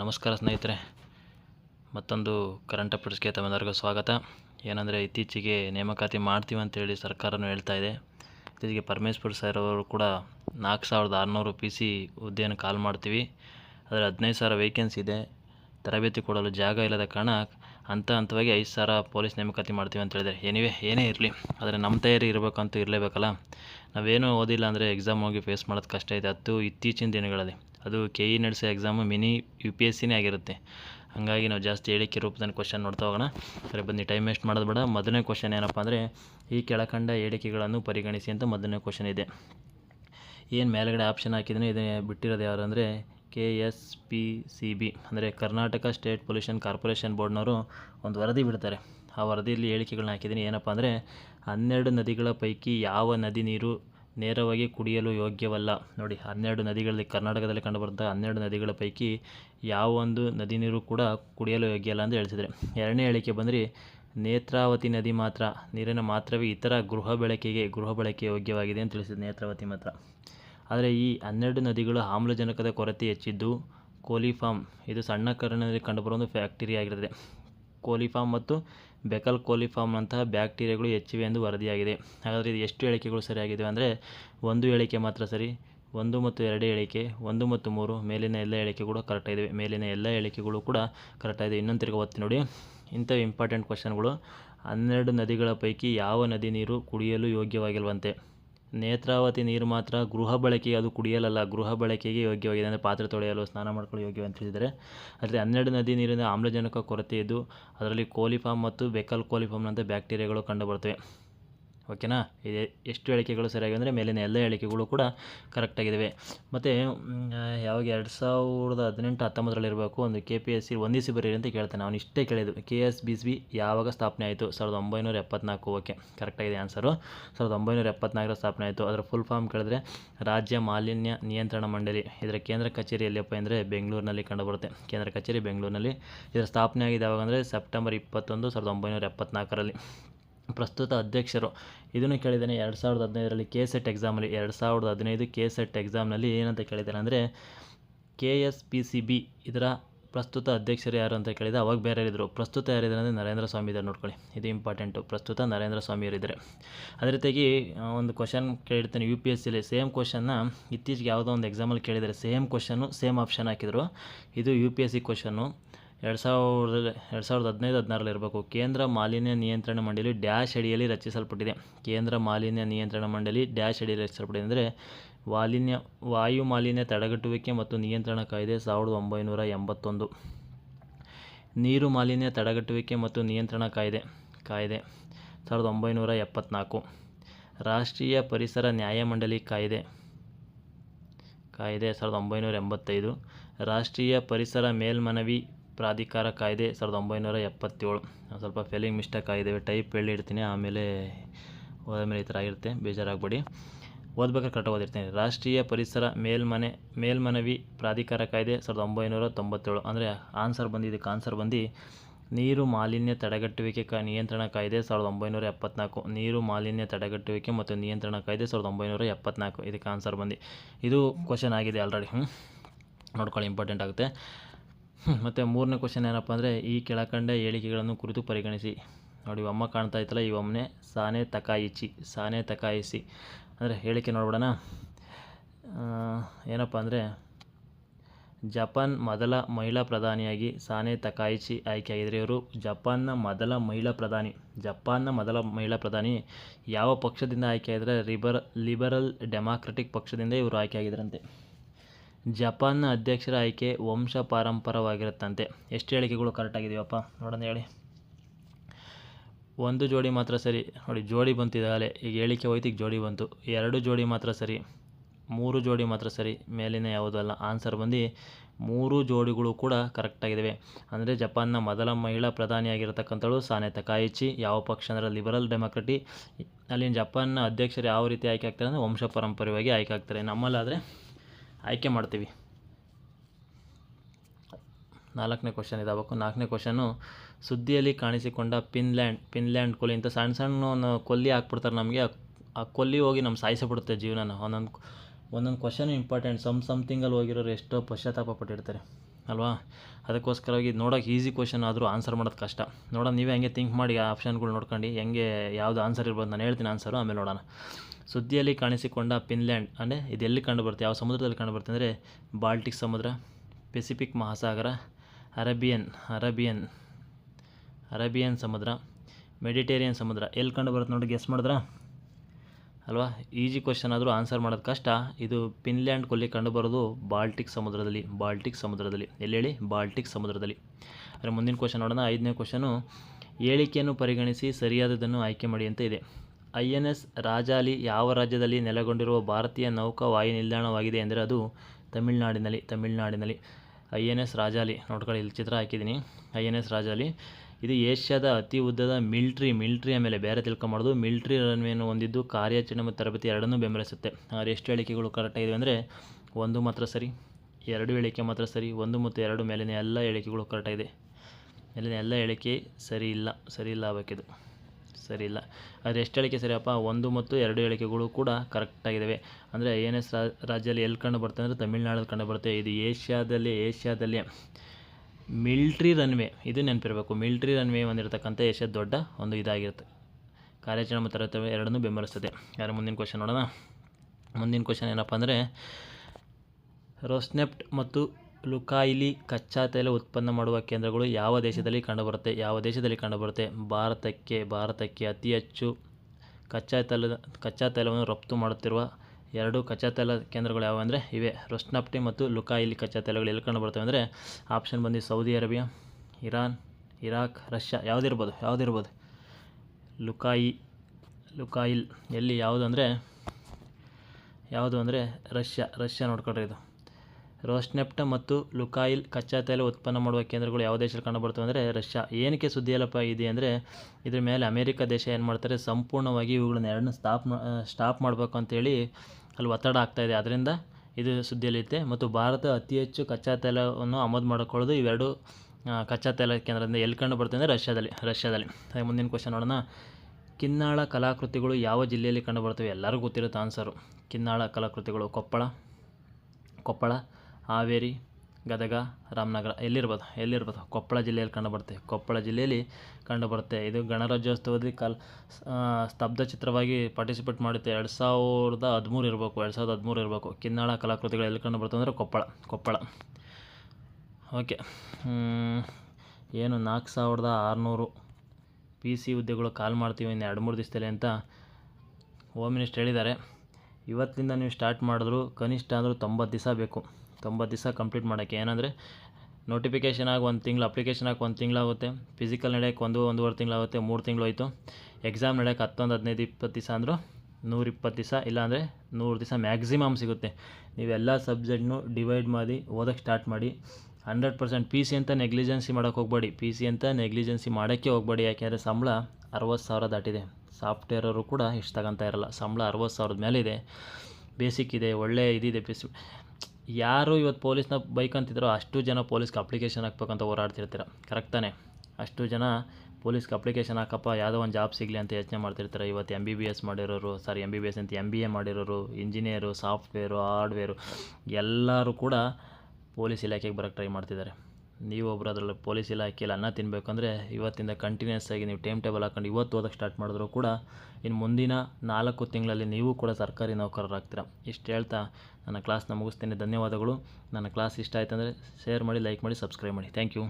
ನಮಸ್ಕಾರ ಸ್ನೇಹಿತರೆ, ಮತ್ತೊಂದು ಕರೆಂಟ್ ಅಫೇರ್ಸ್ಗೆ ತಮ್ಮೆಲ್ಲರಿಗೂ ಸ್ವಾಗತ. ಏನಂದರೆ ಇತ್ತೀಚೆಗೆ ನೇಮಕಾತಿ ಮಾಡ್ತೀವಿ ಅಂತೇಳಿ ಸರ್ಕಾರನೂ ಹೇಳ್ತಾ ಇದೆ. ಇತ್ತೀಚೆಗೆ ಪರಮೇಶ್ವರ್ ಸರ್ ಅವರು ಕೂಡ ನಾಲ್ಕು ಸಾವಿರದ ಆರುನೂರು ಪಿ ಸಿ ಹುದ್ದೆಯನ್ನು ಕಾಲ್ ಮಾಡ್ತೀವಿ. ಅದರ ಹದಿನೈದು ಸಾವಿರ ವೇಕೆನ್ಸಿ ಇದೆ. ತರಬೇತಿ ಕೊಡಲು ಜಾಗ ಇಲ್ಲದ ಕಾರಣ ಹಂತ ಹಂತವಾಗಿ ಐದು ಸಾವಿರ ಪೊಲೀಸ್ ನೇಮಕಾತಿ ಮಾಡ್ತೀವಿ ಅಂತ ಹೇಳಿದರೆ ಏನಿವೆ? ಏನೇ ಇರಲಿ. ಆದರೆ ನಮ್ಮ ತಯಾರಿ ಇರಬೇಕಂತೂ ಇರಲೇಬೇಕಲ್ಲ. ನಾವೇನೂ ಓದಿಲ್ಲ ಅಂದರೆ ಎಕ್ಸಾಮ್ ಹೋಗಿ ಫೇಸ್ ಮಾಡೋದು ಕಷ್ಟ ಇದೆ. ಹತ್ತು ಇತ್ತೀಚಿನ ದಿನಗಳಲ್ಲಿ. ಅದು ಕೆ ಇ ನಡೆಸೋ exam mini U P S ಸಿನೇ ಆಗಿರುತ್ತೆ. ಹಾಗಾಗಿ ನಾವು ಜಾಸ್ತಿ ಹೇಳಿಕೆ ರೂಪದಲ್ಲಿ ಕ್ವಶನ್ ನೋಡ್ತಾ ಹೋಗೋಣ. ಸರಿ, ಬನ್ನಿ ಟೈಮ್ ವೇಸ್ಟ್ ಮಾಡೋದು ಬೇಡ. ಮೊದಲನೇ ಕ್ವಶನ್ ಏನಪ್ಪ ಅಂದರೆ, ಈ ಕೆಳಕಂಡ ಹೇಳಿಕೆಗಳನ್ನು ಪರಿಗಣಿಸಿ ಅಂತ ಮೊದಲನೇ ಕ್ವಶನ್ ಇದೆ. ಏನು ಮೇಲ್ಗಡೆ ಆಪ್ಷನ್ ಹಾಕಿದ್ರೆ ಇದು ಬಿಟ್ಟಿರೋದು ಯಾರು ಅಂದರೆ K S P C B ಅಂದರೆ ಕರ್ನಾಟಕ ಸ್ಟೇಟ್ ಪೊಲ್ಯೂಷನ್ ಕಾರ್ಪೊರೇಷನ್ ಬೋರ್ಡ್ನವರು ಒಂದು ವರದಿ ಬಿಡ್ತಾರೆ. ಆ ವರದಿಯಲ್ಲಿ ಹೇಳಿಕೆಗಳನ್ನ ಹಾಕಿದ್ದೀನಿ. ಏನಪ್ಪ ಅಂದರೆ, ಹನ್ನೆರಡು ನದಿಗಳ ಪೈಕಿ ಯಾವ ನದಿ ನೀರು ನೇರವಾಗಿ ಕುಡಿಯಲು ಯೋಗ್ಯವಲ್ಲ. ನೋಡಿ, ಹನ್ನೆರಡು ನದಿಗಳಲ್ಲಿ, ಕರ್ನಾಟಕದಲ್ಲಿ ಕಂಡುಬರುವಂಥ ಹನ್ನೆರಡು ನದಿಗಳ ಪೈಕಿ ಯಾವ ಒಂದು ನದಿ ನೀರು ಕೂಡ ಕುಡಿಯಲು ಯೋಗ್ಯ ಅಲ್ಲ ಅಂತ ಹೇಳ್ತಿದ್ದಾರೆ. ಎರಡನೇ ಹೇಳಿಕೆ ಬಂದರೆ, ನೇತ್ರಾವತಿ ನದಿ ಮಾತ್ರ, ನೀರಿನ ಮಾತ್ರವೇ ಇತರ ಗೃಹ ಬಳಕೆಗೆ, ಗೃಹ ಬಳಕೆ ಯೋಗ್ಯವಾಗಿದೆ ಅಂತ ತಿಳಿಸಿದೆ ನೇತ್ರಾವತಿ ಮಾತ್ರ. ಆದರೆ ಈ ಹನ್ನೆರಡು ನದಿಗಳು ಆಮ್ಲಜನಕದ ಕೊರತೆ ಹೆಚ್ಚಿದ್ದು, ಕೋಲಿಫಾರ್ಮ್, ಇದು ಸಣ್ಣ ಕರಣಿನಲ್ಲಿ ಕಂಡುಬರುವ ಒಂದು ಫ್ಯಾಕ್ಟರಿ ಆಗಿರುತ್ತದೆ ಕೋಲಿಫಾರ್ಮ್ ಮತ್ತು ಬೆಕಲ್ ಕೋಲಿಫಾರ್ಮ್ನಂತಹ ಬ್ಯಾಕ್ಟೀರಿಯಾಗಳು ಹೆಚ್ಚಿವೆ ಎಂದು ವರದಿಯಾಗಿದೆ. ಹಾಗಾದರೆ ಇದು ಎಷ್ಟು ಹೇಳಿಕೆಗಳು ಸರಿಯಾಗಿದೆ ಅಂದರೆ, ಒಂದು ಹೇಳಿಕೆ ಮಾತ್ರ ಸರಿ, ಒಂದು ಮತ್ತು ಎರಡು ಹೇಳಿಕೆ, ಒಂದು ಮತ್ತು ಮೂರು, ಮೇಲಿನ ಎಲ್ಲ ಹೇಳಿಕೆಗಳು ಕರೆಕ್ಟಾಗಿವೆ ಮೇಲಿನ ಎಲ್ಲ ಹೇಳಿಕೆಗಳು ಕೂಡ ಕರೆಕ್ಟಾಗಿದೆ ಇನ್ನೊಂದು ತಿರ್ಗಿ ಒತ್ತಿ ನೋಡಿ. ಇಂಥ ಇಂಪಾರ್ಟೆಂಟ್ ಕ್ವಶನ್ಗಳು ಹನ್ನೆರಡು ನದಿಗಳ ಪೈಕಿ ಯಾವ ನದಿ ನೀರು ಕುಡಿಯಲು ಯೋಗ್ಯವಾಗಿಲ್ವಂತೆ? ನೇತ್ರಾವತಿ ನೀರು ಮಾತ್ರ ಗೃಹ ಬಳಕೆಗೆ ಅದು ಕುಡಿಯಲಲ್ಲ, ಗೃಹ ಬಳಕೆಗೆ ಯೋಗ್ಯವಾಗಿದೆ ಅಂದರೆ ಪಾತ್ರೆ ತೊಳೆಯಲು, ಸ್ನಾನ ಮಾಡ್ಕೊಳ್ಳಲು ಯೋಗ್ಯ ಅಂತ ಹೇಳಿದರೆ ಅದರಲ್ಲಿ ಹನ್ನೆರಡು ನದಿ ನೀರಿನ ಆಮ್ಲಜನಕ ಕೊರತೆ ಇದ್ದು, ಅದರಲ್ಲಿ ಕೋಲಿಫಾಮ್ ಮತ್ತು ಬೆಕಲ್ ಕೋಲಿಫಾಮ್ನಂಥ ಬ್ಯಾಕ್ಟೀರಿಯಾಗಳು ಕಂಡುಬರ್ತವೆ ಓಕೆನಾ? ಇದೆ ಎಷ್ಟು ಹೇಳಿಕೆಗಳು ಸರಿಯಾಗಿ ಅಂದರೆ ಮೇಲಿನ ಎಲ್ಲ ಹೇಳಿಕೆಗಳು ಕೂಡ ಕರೆಕ್ಟಾಗಿದ್ದಾವೆ ಮತ್ತು ಯಾವಾಗ ಎರಡು ಸಾವಿರದ ಹದಿನೆಂಟು ಹತ್ತೊಂಬತ್ತರಲ್ಲಿರಬೇಕು ಒಂದು ಕೆ ಪಿ ಎಸ್ ಸಿ ಒಂದಿಸಿ ಬರೀರಿ ಅಂತ ಕೇಳ್ತಾನೆ. ಅವನು ಇಷ್ಟೇ ಕೇಳಿದ್ದು. K S B C B ಯಾವಾಗ ಸ್ಥಾಪನೆ ಆಯಿತು? ಸಾವಿರದ ಒಂಬೈನೂರ ಎಪ್ಪತ್ನಾಲ್ಕು. ಓಕೆ ಕರೆಕ್ಟಾಗಿದೆ ಆನ್ಸರು ಸಾವಿರದ ಒಂಬೈನೂರ ಎಪ್ಪತ್ನಾಲ್ಕರ ಸ್ಥಾಪನೆ ಆಯಿತು. ಅದರ ಫುಲ್ ಫಾರ್ಮ್ ಕೇಳಿದ್ರೆ ರಾಜ್ಯ ಮಾಲಿನ್ಯ ನಿಯಂತ್ರಣ ಮಂಡಳಿ, ಇದರ ಕೇಂದ್ರ ಕಚೇರಿ ಎಲ್ಲಿಯಪ್ಪ ಅಂದರೆ ಬೆಂಗಳೂರಿನಲ್ಲಿ ಕಂಡುಬರುತ್ತೆ. ಕೇಂದ್ರ ಕಚೇರಿ ಬೆಂಗಳೂರಿನಲ್ಲಿ. ಇದರ ಸ್ಥಾಪನೆ ಆಗಿದೆ ಯಾವಾಗ ಅಂದರೆ ಸೆಪ್ಟೆಂಬರ್ ಇಪ್ಪತ್ತೊಂದು, ಸಾವಿರದ ಒಂಬೈನೂರ ಎಪ್ಪತ್ನಾಲ್ಕರಲ್ಲಿ. ಪ್ರಸ್ತುತ ಅಧ್ಯಕ್ಷರು. ಇದನ್ನು ಕೇಳಿದ್ದಾನೆ, ಎರಡು ಸಾವಿರದ ಹದಿನೈದರಲ್ಲಿ ಕೆ ಸೆಟ್ ಎಕ್ಸಾಮಲ್ಲಿ, ಎರಡು ಸಾವಿರದ ಹದಿನೈದು ಕೆ ಸೆಟ್ ಎಕ್ಸಾಮ್ನಲ್ಲಿ ಏನಂತ ಕೇಳಿದ್ದಾನೆ ಅಂದರೆ, K S P C B ಇದರ ಪ್ರಸ್ತುತ ಅಧ್ಯಕ್ಷರು ಯಾರು ಅಂತ ಕೇಳಿದರೆ ಅವಾಗ ಬೇರೆ ಇದ್ದರು ಪ್ರಸ್ತುತ ಯಾರಿದ್ದಾರೆ ಅಂದರೆ ನರೇಂದ್ರ ಸ್ವಾಮಿ ಇದ್ದಾರೆ ನೋಡ್ಕೊಳ್ಳಿ. ಇದು ಇಂಪಾರ್ಟೆಂಟು. ಪ್ರಸ್ತುತ ನರೇಂದ್ರ ಸ್ವಾಮಿ ಅವರಿದ್ದಾರೆ. ಅದೇ ರೀತಿಯಾಗಿ ಒಂದು ಕ್ವಶನ್ ಕೇಳಿರ್ತಾನೆ ಯು ಪಿ ಎಸ್ ಸಿಲಿ ಸೇಮ್ ಕ್ವಶನ್ನ ಇತ್ತೀಚೆಗೆ ಯಾವುದೋ ಒಂದು ಎಕ್ಸಾಮಲ್ಲಿ ಕೇಳಿದರೆ ಸೇಮ್ ಕ್ವಶನ್ನು ಸೇಮ್ ಆಪ್ಷನ್ ಹಾಕಿದರು. ಇದು U P S C question ಎರಡು ಸಾವಿರದ ಎರಡು ಸಾವಿರದ ಹದಿನೈದು ಹದಿನಾರಲ್ಲಿ ಇರಬೇಕು. ಕೇಂದ್ರ ಮಾಲಿನ್ಯ ನಿಯಂತ್ರಣ ಮಂಡಳಿ ಡ್ಯಾಶ್ ಅಡಿಯಲ್ಲಿ ರಚಿಸಲ್ಪಟ್ಟಿದೆ. ಕೇಂದ್ರ ಮಾಲಿನ್ಯ ನಿಯಂತ್ರಣ ಮಂಡಳಿ ಡ್ಯಾಶ್ ಅಡಿಯಲ್ಲಿ ರಚಿಸಲ್ಪಟ್ಟಿದೆ ಅಂದರೆ ಮಾಲಿನ್ಯ ವಾಯು ಮಾಲಿನ್ಯ ತಡೆಗಟ್ಟುವಿಕೆ ಮತ್ತು ನಿಯಂತ್ರಣ ಕಾಯ್ದೆ ಸಾವಿರದ ಒಂಬೈನೂರ ಎಂಬತ್ತೊಂದು. ನೀರು ಮಾಲಿನ್ಯ ತಡೆಗಟ್ಟುವಿಕೆ ಮತ್ತು ನಿಯಂತ್ರಣ ಕಾಯ್ದೆ ಕಾಯ್ದೆ ಸಾವಿರದ ಒಂಬೈನೂರ ಎಪ್ಪತ್ನಾಲ್ಕು. ರಾಷ್ಟ್ರೀಯ ಪರಿಸರ ನ್ಯಾಯಮಂಡಳಿ ಕಾಯ್ದೆ ಕಾಯ್ದೆ ಸಾವಿರದ ಒಂಬೈನೂರ ಎಂಬತ್ತೈದು. ರಾಷ್ಟ್ರೀಯ ಪರಿಸರ ಮೇಲ್ಮನವಿ ಪ್ರಾಧಿಕಾರ ಕಾಯ್ದೆ ಸಾವಿರದ ಒಂಬೈನೂರ ಎಪ್ಪತ್ತೇಳು. ಸ್ವಲ್ಪ ಫೆಲಿಂಗ್ ಮಿಸ್ಟೇಕ್ ಆಗಿದ್ದಾವೆ ಟೈಪ್ ಹೇಳಿರ್ತೀನಿ ಆಮೇಲೆ ಹೋದ್ಮೇಲೆ ಈ ಥರ ಆಗಿರುತ್ತೆ. ಬೇಜಾರಾಗಬೇಡಿ. ಓದ್ಬೇಕಾದ್ರೆ ಕರೆಕ್ಟಾಗಿ ಓದಿರ್ತೀನಿ. ರಾಷ್ಟ್ರೀಯ ಪರಿಸರ ಮೇಲ್ಮನೆ, ಮೇಲ್ಮನವಿ ಪ್ರಾಧಿಕಾರ ಕಾಯ್ದೆ ಸಾವಿರದ ಒಂಬೈನೂರ ತೊಂಬತ್ತೇಳು. ಅಂದರೆ ಆನ್ಸರ್ ಬಂದು, ಇದಕ್ಕೆ ಆನ್ಸರ್ ಬಂದು. ನೀರು ಮಾಲಿನ್ಯ ತಡೆಗಟ್ಟುವಿಕೆ ಕ, ನಿಯಂತ್ರಣ ಕಾಯ್ದೆ ಸಾವಿರದ ಒಂಬೈನೂರ ಎಪ್ಪತ್ನಾಲ್ಕು. ನೀರು ಮಾಲಿನ್ಯ ತಡೆಗಟ್ಟುವಿಕೆ ಮತ್ತು ನಿಯಂತ್ರಣ ಕಾಯ್ದೆ ಸಾವಿರದ ಒಂಬೈನೂರ ಎಪ್ಪತ್ನಾಲ್ಕು. ಇದಕ್ಕೆ ಆನ್ಸರ್ ಬಂದು. ಇದು ಕ್ವಶನ್ ಆಗಿದೆ ಆಲ್ರೆಡಿ ಹ್ಞೂ ನೋಡ್ಕೊಳ್ಳಿ ಇಂಪಾರ್ಟೆಂಟ್ ಆಗುತ್ತೆ. ಮತ್ತು ಮೂರನೇ ಕ್ವಶನ್ ಏನಪ್ಪ ಅಂದರೆ, ಈ ಕೆಳಕಂಡ ಹೇಳಿಕೆಗಳನ್ನು ಕುರಿತು ಪರಿಗಣಿಸಿ. ನೋಡಿ, ಒಮ್ಮ ಕಾಣ್ತಾ ಇತ್ತಲ್ಲ, ಈ ಒಮ್ಮೆ ಸಾನೆ ತಕಾಯಿಚಿ, ಸಾನೆ ತಕಾಯಿಸಿ. ಅಂದರೆ ಹೇಳಿಕೆ ನೋಡ್ಬಿಡೋಣ. ಏನಪ್ಪ ಅಂದರೆ, ಜಪಾನ್ ಮೊದಲ ಮಹಿಳಾ ಪ್ರಧಾನಿಯಾಗಿ ಸಾನೆ ತಕಾಯಿಚಿ ಆಯ್ಕೆಯಾಗಿದ್ದರೆ ಇವರು ಜಪಾನ್ನ ಮೊದಲ ಮಹಿಳಾ ಪ್ರಧಾನಿ. ಜಪಾನ್ನ ಮೊದಲ ಮಹಿಳಾ ಪ್ರಧಾನಿ ಯಾವ ಪಕ್ಷದಿಂದ ಆಯ್ಕೆಯಾದರೆ ರಿಬರ್, ಲಿಬರಲ್ ಡೆಮಾಕ್ರೆಟಿಕ್ ಪಕ್ಷದಿಂದ ಇವರು ಆಯ್ಕೆಯಾಗಿದ್ದಾರಂತೆ ಜಪಾನ್ನ ಅಧ್ಯಕ್ಷರ ಆಯ್ಕೆ ವಂಶ ಪಾರಂಪರವಾಗಿರುತ್ತಂತೆ ಎಷ್ಟು ಹೇಳಿಕೆಗಳು ಕರೆಕ್ಟಾಗಿದೆಯಪ್ಪ ನೋಡೋಣ ಹೇಳಿ. ಒಂದು ಜೋಡಿ ಮಾತ್ರ ಸರಿ. ನೋಡಿ, ಜೋಡಿ ಬಂತಿದ್ದಾಗಲೇ ಈಗ ಹೇಳಿಕೆ ಹೋಯ್ತು ಜೋಡಿ ಬಂತು. ಎರಡು ಜೋಡಿ ಮಾತ್ರ ಸರಿ. ಮೂರು ಜೋಡಿ ಮಾತ್ರ ಸರಿ. ಮೇಲಿನ ಯಾವುದೂ ಅಲ್ಲ. ಆನ್ಸರ್ ಬಂದು ಮೂರು ಜೋಡಿಗಳು ಕೂಡ ಕರೆಕ್ಟಾಗಿದ್ದಾವೆ ಅಂದರೆ ಜಪಾನ್ನ ಮೊದಲ ಮಹಿಳಾ ಪ್ರಧಾನಿಯಾಗಿರ್ತಕ್ಕಂಥಳು ಸಾನೆ ತಕಾಯಿಚಿ, ಯಾವ ಪಕ್ಷ ಅಂದರೆ ಲಿಬರಲ್ ಡೆಮಾಕ್ರೆಟಿ ಅಲ್ಲಿನ ಜಪಾನ್ನ ಅಧ್ಯಕ್ಷರು ಯಾವ ರೀತಿ ಆಯ್ಕೆ ಆಗ್ತಾರೆ ಅಂದರೆ ವಂಶ ಪಾರಂಪರ್ಯವಾಗಿ ಆಯ್ಕೆ ಆಗ್ತಾರೆ. ನಮ್ಮಲ್ಲಾದರೆ ಆಯ್ಕೆ ಮಾಡ್ತೀವಿ. ನಾಲ್ಕನೇ ಕ್ವಶನ್ ಇದಾಗಬೇಕು. ನಾಲ್ಕನೇ ಕ್ವಶನ್ನು ಸುದ್ದಿಯಲ್ಲಿ ಕಾಣಿಸಿಕೊಂಡ ಪಿನ್ಲ್ಯಾಂಡ್ ಪಿನ್ಲ್ಯಾಂಡ್ ಕೊಲ್ಲಿ. ಇಂಥ ಸಣ್ಣ ಸಣ್ಣ ಕೊಲ್ಲಿ ಹಾಕ್ಬಿಡ್ತಾರೆ ನಮಗೆ. ಆ ಕೊಲ್ಲಿ ಹೋಗಿ ನಮ್ಮ ಸಾಯಿಸಿಬಿಡುತ್ತೆ ಜೀವನನ. ಒಂದೊಂದು ಒಂದೊಂದು ಕ್ವಶನ್ ಇಂಪಾರ್ಟೆಂಟ್ ಸಮ್ ಸಮ್ಥಿಂಗಲ್ಲಿ ಹೋಗಿರೋರು ಎಷ್ಟೋ ಪಶ್ಚಾತ್ತಾಪ ಪಟ್ಟಿರ್ತಾರೆ. ಅಲ್ವಾ? ಅದಕ್ಕೋಸ್ಕರವಾಗಿ ನೋಡೋಕೆ ಈಸಿ ಕ್ವಶನ್ ಆದರೂ ಆನ್ಸರ್ ಮಾಡೋದು ಕಷ್ಟ. ನೋಡೋಣ, ನೀವೇ ಹಂಗೆ ಥಿಂಕ್ ಮಾಡಿ ಆ ಆಪ್ಷನ್ಗಳು ನೋಡ್ಕೊಂಡು ಹೆಂಗೆ, ಯಾವುದು ಆನ್ಸರ್ ಇರ್ಬೋದು ನಾನು ಹೇಳ್ತೀನಿ ಆನ್ಸರು ಆಮೇಲೆ ನೋಡೋಣ. ಸುದ್ದಿಯಲ್ಲಿ ಕಾಣಿಸಿಕೊಂಡ ಫಿನ್ಲ್ಯಾಂಡ್, ಅಂದರೆ ಇದು ಎಲ್ಲಿ ಕಂಡು ಬರುತ್ತೆ, ಯಾವ ಸಮುದ್ರದಲ್ಲಿ ಕಂಡು ಬರುತ್ತೆ ಅಂದರೆ ಬಾಲ್ಟಿಕ್ ಸಮುದ್ರ, ಪೆಸಿಫಿಕ್ ಮಹಾಸಾಗರ, ಅರೇಬಿಯನ್ ಅರೇಬಿಯನ್ ಅರೇಬಿಯನ್ ಸಮುದ್ರ, ಮೆಡಿಟೇರಿಯನ್ ಸಮುದ್ರ. ಎಲ್ಲಿ ಕಂಡು ಬರುತ್ತೆ ನೋಡಿ ಗೆಸ್ ಮಾಡಿದ್ರಾ? ಅಲ್ವಾ? ಈಜಿ ಕ್ವಶನ್ ಆದರೂ ಆನ್ಸರ್ ಮಾಡೋದು ಕಷ್ಟ. ಇದು ಫಿನ್ಲ್ಯಾಂಡ್ ಕೊಲ್ಲಿ ಕಂಡುಬರೋದು ಬಾಲ್ಟಿಕ್ ಸಮುದ್ರದಲ್ಲಿ ಬಾಲ್ಟಿಕ್ ಸಮುದ್ರದಲ್ಲಿ. ಎಲ್ಲಿ ಹೇಳಿ? ಬಾಲ್ಟಿಕ್ ಸಮುದ್ರದಲ್ಲಿ. ಅಂದರೆ ಮುಂದಿನ ಕ್ವಶನ್ ನೋಡೋಣ. ಐದನೇ ಕ್ವಶನು ಹೇಳಿಕೆಯನ್ನು ಪರಿಗಣಿಸಿ ಸರಿಯಾದದನ್ನು ಆಯ್ಕೆ ಮಾಡಿ ಅಂತ ಇದೆ. ಐ ಎನ್ ಎಸ್ ರಾಜಾಲಿ ಯಾವ ರಾಜ್ಯದಲ್ಲಿ ನೆಲೆಗೊಂಡಿರುವ ಭಾರತೀಯ ನೌಕಾ ವಾಯು ನಿಲ್ದಾಣವಾಗಿದೆ ಅಂದರೆ ಅದು ತಮಿಳ್ನಾಡಿನಲ್ಲಿ, ತಮಿಳುನಾಡಿನಲ್ಲಿ. ಐ ಎನ್ ಎಸ್ ರಾಜಾಲಿ ನೋಡ್ಕೊಳ್ಳಿ ಇಲ್ಲಿ ಚಿತ್ರ ಹಾಕಿದ್ದೀನಿ. ಐ ಎನ್ ಎಸ್ ರಾಜಾಲಿ ಇದು ಏಷ್ಯಾದ ಅತಿ ಉದ್ದದ ಮಿಲ್ಟ್ರಿ ಮಿಲ್ಟ್ರಿ ಮೇಲೆ ಬೇರೆ ತಿಳ್ಕೊಂಬಾರ್ದು. ಮಿಲ್ಟ್ರಿ ರನ್ವೇಯನ್ನು ಹೊಂದಿದ್ದು ಕಾರ್ಯಾಚರಣೆ ಮತ್ತು ತರಬೇತಿ ಎರಡನ್ನೂ ಬೆಂಬಲಿಸುತ್ತೆ. ಎಷ್ಟು ಹೇಳಿಕೆಗಳು ಕರೆಕ್ಟಾಗಿವೆ ಅಂದರೆ, ಒಂದು ಮಾತ್ರ ಸರಿ, ಎರಡು ಹೇಳಿಕೆ ಮಾತ್ರ ಸರಿ, ಒಂದು ಮತ್ತು ಎರಡು ಮೇಲಿನ ಎಲ್ಲ ಹೇಳಿಕೆಗಳು ಕರೆಕ್ಟಾಗಿದೆ ಮೇಲಿನ ಎಲ್ಲ ಹೇಳಿಕೆ ಸರಿ ಇಲ್ಲ ಸರಿ ಇಲ್ಲ ಆಗಬೇಕಿದು ಸರಿ ಇಲ್ಲ. ಆದರೆ ಎಷ್ಟು ಹೇಳಿಕೆ ಸರಿಯಪ್ಪ? ಒಂದು ಮತ್ತು ಎರಡು ಹೇಳಿಕೆಗಳು ಕೂಡ ಕರೆಕ್ಟಾಗಿದ್ದಾವೆ ಅಂದರೆ ಐ ಎನ್ ಎಸ್ ರಾಜ್ಯದಲ್ಲಿ ಎಲ್ಲಿ ಕಂಡು ಬರುತ್ತೆ ಅಂದರೆ ತಮಿಳ್ನಾಡಲ್ಲಿ ಕಂಡು ಬರುತ್ತೆ. ಇದು ಏಷ್ಯಾದಲ್ಲಿ ಏಷ್ಯಾದಲ್ಲಿ. ಮಿಲ್ಟ್ರಿ ರನ್ವೇ, ಇದು ನೆನಪಿರಬೇಕು. ಮಿಲ್ಟ್ರಿ ರನ್ವೇ ಹೊಂದಿರತಕ್ಕಂಥ ಏಷ್ಯಾದ ದೊಡ್ಡ ಒಂದು ಇದಾಗಿರುತ್ತೆ. ಕಾರ್ಯಾಚರಣೆ ಮತ್ತು ತರಬೇತಿ ಎರಡನ್ನೂ ಬೆಂಬಲಿಸ್ತದೆ. ಯಾರು ಮುಂದಿನ ಕ್ವಶನ್ ನೋಡೋಣ? ಮುಂದಿನ ಕ್ವಶನ್ ಏನಪ್ಪ ಅಂದರೆ, ರೋಸ್ನೆಪ್ಟ್ ಮತ್ತು ಲುಕಾಯಿಲಿ ಕಚ್ಚಾ ತೈಲ ಉತ್ಪನ್ನ ಮಾಡುವ ಕೇಂದ್ರಗಳು ಯಾವ ದೇಶದಲ್ಲಿ ಕಂಡುಬರುತ್ತೆ? ಯಾವ ದೇಶದಲ್ಲಿ ಕಂಡುಬರುತ್ತೆ? ಭಾರತಕ್ಕೆ ಭಾರತಕ್ಕೆ ಅತಿ ಹೆಚ್ಚು ಕಚ್ಚಾ ತೈಲದ, ಕಚ್ಚಾ ತೈಲವನ್ನು ರಫ್ತು ಮಾಡುತ್ತಿರುವ ಎರಡು ಕಚ್ಚಾ ತೈಲ ಕೇಂದ್ರಗಳು ಯಾವುವು ಅಂದರೆ? ಇವೆ. ರೊಸ್ನಾಫ್ಟಿ ಮತ್ತು ಲುಕಾಯಿಲಿ ಕಚ್ಚಾ ತೈಲಗಳು ಎಲ್ಲಿ ಕಂಡುಬರ್ತವೆ ಅಂದರೆ? ಆಪ್ಷನ್ ಬಂದು Saudi Arabia, Iran, Iraq, Russia. ಯಾವುದಿರ್ಬೋದು ಯಾವುದಿರ್ಬೋದು ಲುಕಾಯಿ, ಲುಕಾಯಿಲ್. ಎಲ್ಲಿ ಯಾವುದು ಅಂದರೆ? ಯಾವುದು ಅಂದರೆ? ರಷ್ಯಾ. ರಷ್ಯಾ ನೋಡ್ಕೊಳ್ರಿ ಇದು. ರೋಸ್ನೆಪ್ಟ ಮತ್ತು ಲುಕಾಯಿಲ್ ಕಚ್ಚಾ ತೈಲ ಉತ್ಪನ್ನ ಮಾಡುವ ಕೇಂದ್ರಗಳು ಯಾವ ದೇಶದಲ್ಲಿ ಕಂಡುಬರ್ತವೆ ಅಂದರೆ? ರಷ್ಯಾ. ಏನಕ್ಕೆ ಸುದ್ದಿ ಸುದ್ದಿಯಲ್ಲಪ್ಪ ಇದೆ ಅಂದರೆ, ಇದ್ರ ಮೇಲೆ ಅಮೇರಿಕ ದೇಶ ಏನು ಮಾಡ್ತಾರೆ? ಸಂಪೂರ್ಣವಾಗಿ ಇವುಗಳನ್ನ ಎರಡನ್ನ ಸ್ಟಾಪ್ ಸ್ಟಾಪ್ ಮಾಡಬೇಕು ಅಂತೇಳಿ ಅಲ್ಲಿ ಒತ್ತಡ ಆಗ್ತಾಯಿದೆ ಅದರಿಂದ ಇದು ಸುದ್ದಿಯಲ್ಲಿದೆ ಮತ್ತು ಭಾರತ ಅತಿ ಹೆಚ್ಚು ಕಚ್ಚಾ ತೈಲವನ್ನು ಆಮದು ಮಾಡಿಕೊಳ್ಳೋದು ಇವೆರಡು ಕಚ್ಚಾ ತೈಲ ಕೇಂದ್ರದಿಂದ ಎಲ್ಲಿ ಕಂಡು ಬರ್ತದೆ ಅಂದರೆ ರಷ್ಯಾದಲ್ಲಿ ರಷ್ಯಾದಲ್ಲಿ. ಅದೇ ಮುಂದಿನ ಕ್ವಶನ್ ನೋಡೋಣ. ಕಿನ್ನಾಳ ಕಲಾಕೃತಿಗಳು ಯಾವ ಜಿಲ್ಲೆಯಲ್ಲಿ ಕಂಡು ಬರ್ತವೆ ಎಲ್ಲರಿಗೂ ಗೊತ್ತಿರುತ್ತೆ ಆನ್ಸರು ಕಿನ್ನಾಳ ಕಲಾಕೃತಿಗಳು ಕೊಪ್ಪಳ ಕೊಪ್ಪಳ, ಹಾವೇರಿ ಗದಗ, ರಾಮನಗರ, ಎಲ್ಲಿರ್ಬೋದು? ಎಲ್ಲಿರ್ಬೋದು? ಕೊಪ್ಪಳ ಜಿಲ್ಲೆಯಲ್ಲಿ ಕಂಡುಬರುತ್ತೆ ಕೊಪ್ಪಳ ಜಿಲ್ಲೆಯಲ್ಲಿ ಕಂಡುಬರುತ್ತೆ ಇದು ಗಣರಾಜ್ಯೋತ್ಸವದಲ್ಲಿ ಕಲ್ ಸ್ತಬ್ಧ ಚಿತ್ರವಾಗಿ ಪಾರ್ಟಿಸಿಪೇಟ್ ಮಾಡುತ್ತೆ. ಎರಡು ಸಾವಿರದ ಹದಿಮೂರು ಇರಬೇಕು, ಎರಡು ಸಾವಿರದ ಹದಿಮೂರು ಇರಬೇಕು. ಕಿನ್ನಾಳ ಕಲಾಕೃತಿಗಳು ಎಲ್ಲಿ ಕಂಡುಬರ್ತವೆ ಅಂದರೆ ಕೊಪ್ಪಳ ಕೊಪ್ಪಳ. ಓಕೆ ಏನು ನಾಲ್ಕು ಸಾವಿರದ ಆರುನೂರು ಪಿ ಸಿ ಹುದ್ದೆಗಳು ಕಾಲ್ ಮಾಡ್ತೀವಿ ಇನ್ನು ಎರಡು ಮೂರು ದಿವಸದಲ್ಲಿ ಅಂತ ಹೋಮ್ ಮಿನಿಸ್ಟರ್ ಹೇಳಿದ್ದಾರೆ. ಇವತ್ತಿಂದ ನೀವು ಸ್ಟಾರ್ಟ್ ಮಾಡಿದ್ರು ಕನಿಷ್ಠ ಅಂದರೂ ತೊಂಬತ್ತು ದಿವಸ ಬೇಕು. ತೊಂಬತ್ತು ದಿವಸ ಕಂಪ್ಲೀಟ್ ಮಾಡೋಕ್ಕೆ. ಏನಂದರೆ ನೋಟಿಫಿಕೇಷನ್ ಆಗಿ ಒಂದು ತಿಂಗಳು ಅಪ್ಲಿಕೇಶನ್ ಆಗಿ ಒಂದು ತಿಂಗಳಾಗುತ್ತೆ ಫಿಸಿಕಲ್ ನಡೆಯೋಕ್ಕೆ ಒಂದು, ಒಂದೂವರೆ ತಿಂಗಳಾಗುತ್ತೆ ಮೂರು ತಿಂಗಳು ಹೋಯ್ತು. ಎಕ್ಸಾಮ್ ನಡೆಯೋಕ್ಕೆ ಹತ್ತೊಂದು, ಹದಿನೈದು, ಇಪ್ಪತ್ತು ದಿವಸ ಅಂದರೂ ನೂರಿಪ್ಪತ್ತು ದಿವಸ, ಇಲ್ಲಾಂದರೆ ನೂರು ದಿವಸ ಮ್ಯಾಕ್ಸಿಮಮ್ ಸಿಗುತ್ತೆ. ನೀವೆಲ್ಲ ಸಬ್ಜೆಕ್ಟ್ನು ಡಿವೈಡ್ ಮಾಡಿ ಓದೋಕ್ಕೆ ಸ್ಟಾರ್ಟ್ ಮಾಡಿ. ಹಂಡ್ರೆಡ್ ಪರ್ಸೆಂಟ್ ಪಿ ಸಿ ಅಂತ ನೆಗ್ಲಿಜೆನ್ಸಿ ಮಾಡೋಕ್ಕೆ ಹೋಗಬೇಡಿ. ಪಿ ಸಿ ಅಂತ ನೆಗ್ಲಿಜೆನ್ಸಿ ಮಾಡೋಕ್ಕೆ ಹೋಗಬೇಡಿ. ಯಾಕೆಂದರೆ ಸಂಬಳ ಅರವತ್ತು ಸಾವಿರ ದಾಟಿದೆ. ಸಾಫ್ಟ್ವೇರವರು ಕೂಡ ಇಷ್ಟು ತಗೊಂತ ಇರಲ್ಲ. ಸಂಬಳ ಅರವತ್ತು ಸಾವಿರದ ಮೇಲೆ ಇದೆ ಬೇಸಿಕ್ ಇದೆ ಒಳ್ಳೆಯ ಇದಿದೆ. ಬೇಸಿ ಯಾರು ಇವತ್ತು ಪೊಲೀಸ್ನ ಬೈಕ್ ಅಂತಿದ್ರೋ ಅಷ್ಟು ಜನ ಪೊಲೀಸ್ಗೆ ಅಪ್ಲಿಕೇಶನ್ ಹಾಕ್ಬೇಕಂತ ಹೋರಾಡ್ತಿರ್ತೀರ ಕರೆಕ್ಟ್ ತಾನೆ? ಅಷ್ಟು ಜನ ಪೊಲೀಸ್ಗೆ ಅಪ್ಲಿಕೇಶನ್ ಹಾಕಪ್ಪ, ಯಾವುದೋ ಒಂದು ಜಾಬ್ ಸಿಗಲಿ ಅಂತ ಯೋಚನೆ ಮಾಡ್ತಿರ್ತಾರೆ. ಇವತ್ತು ಎಂ ಬಿ ಬಿ ಎಸ್ ಮಾಡಿರೋರು sorry M B B S ಅಂತ ಎಂ ಬಿ ಎ ಮಾಡಿರೋರು ಇಂಜಿನಿಯರು ಸಾಫ್ಟ್ವೇರು ಹಾರ್ಡ್ವೇರು ಎಲ್ಲರೂ ಕೂಡ ಪೊಲೀಸ್ ಇಲಾಖೆಗೆ ಬರೋಕ್ಕೆ ಟ್ರೈ ಮಾಡ್ತಿದ್ದಾರೆ. ನೀವು ಒಬ್ಬರು ಅದರಲ್ಲಿ ಪೊಲೀಸ್ ಇಲಾಖೆಯಲ್ಲಿ ಅನ್ನ ತಿನ್ನಬೇಕಂದ್ರೆ ಇವತ್ತಿಂದ ಕಂಟಿನ್ಯೂಸ್ ಆಗಿ ನೀವು ಟೈಮ್ ಟೇಬಲ್ ಹಾಕೊಂಡು ಇವತ್ತು ಓದೋಕ್ಕೆ ಸ್ಟಾರ್ಟ್ ಮಾಡಿದ್ರು ಕೂಡ ಇನ್ನು ಮುಂದಿನ ನಾಲ್ಕು ತಿಂಗಳಲ್ಲಿ ನೀವು ಕೂಡ ಸರ್ಕಾರಿ ನೌಕರರಾಗ್ತೀರ. ಇಷ್ಟು ಹೇಳ್ತಾ ನನ್ನ ಕ್ಲಾಸ್ನ ಮುಗಿಸ್ತೀನಿ. ಧನ್ಯವಾದಗಳು. ನನ್ನ ಕ್ಲಾಸ್ ಇಷ್ಟ ಆಯ್ತು ಅಂದರೆ ಶೇರ್ ಮಾಡಿ ಲೈಕ್ ಮಾಡಿ ಸಬ್ಸ್ಕ್ರೈಬ್ ಮಾಡಿ. Thank you